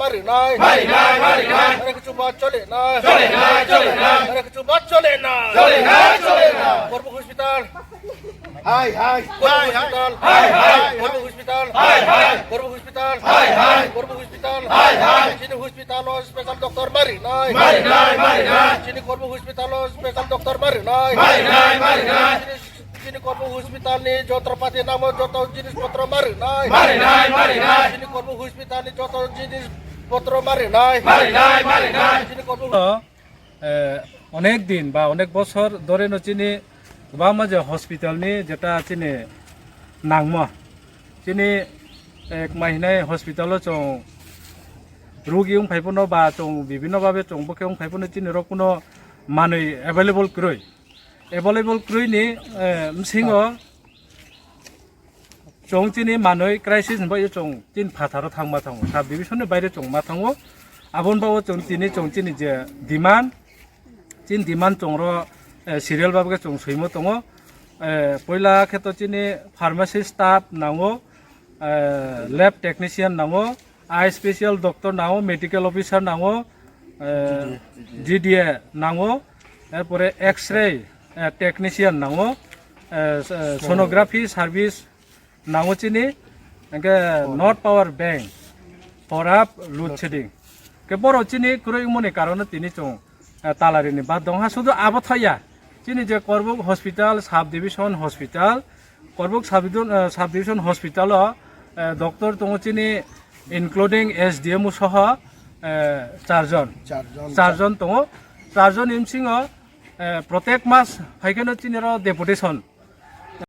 মারি নাই। মারি নাই মারি নাই। আরে কিছু বাদ চলে না চলে না চলে না আরে কিছু বাদ চলে না চলে না চলে না করব হসপিটাল। হাই হাই। করব হসপিটাল। হাই, হাই। করব হসপিটাল। হাই, হাই। করব হসপিটাল। হাই, হাই। করব হসপিটাল। হাই, হাই। চিনি হসপিটাল ও স্পেশাল ডক্টর মারি নাই। মারি নাই মারি নাই। চিনি করব হসপিটাল ও স্পেশাল ডক্টর মারি নাই। মারি নাই মারি নাই। করব হসপিটাল নি যন্ত্রপাতি নাম যত জিনিসপত্র মারি নাই। মারি নাই মারি নাই। চিনি করব হসপিটাল নি যত জিনিসপত্র মারি নাই। মারি নাই মারি নাই। চিনি করব অনেক দিন বা অনেক বছর ধরে চিনি গোबां মাঝে হসপিটালনি যেটা চিনি নাংমা চিনি এক মাহিনায় হসপিটালও চং রোগী ফাইপনো বা চং বিভিন্নভাবে চং বকে ফাইপনো চিনি র কোনো মানুষ এভেলেবল ক্রয় এভেলেবল ক্রুইনি সিং চং চিনি মানুষ ক্রাইসিস চং চিন ফাথারও থাকবা থাকো সাব ডিভিশনের বাইরে চং মা থাকো আবন বাবু চং চিনি চং চিনি যে ডিমান্ড চিন ডিমান্ড চংর সিরিয়াল বাবুকে চং সৈম তো পয়লা ক্ষেত্র চিনি ফার্মাসি স্টাফ নামো ল্যাব টেকনিশিয়ান নামো আই স্পেশাল ডক্টর নামো মেডিকেল অফিসার নামো জিডিএ নামো এরপরে এক্স রে টেকনিশিয়ান নাঙো সোনোগ্রাফি সার্ভিস নাঙো চিনি নট পাওয়ার ব্যাংক পরাপ লোডশেডিং কে বড় চিনি কুরই মনে কারণে তিনি চং তালারিনি। বা দংহা শুধু আবথাইয়া চিনি যে Karbook hospital sub division hospital Karbook sub sub division hospital doctor দङ চিনি ইনক্লুডিং এস ডি এম সহ চারজন। চারজন। দङ চারজন ইমসিং প্রত্যেক মাস ফাইখানো চিনির ডেপুটেশন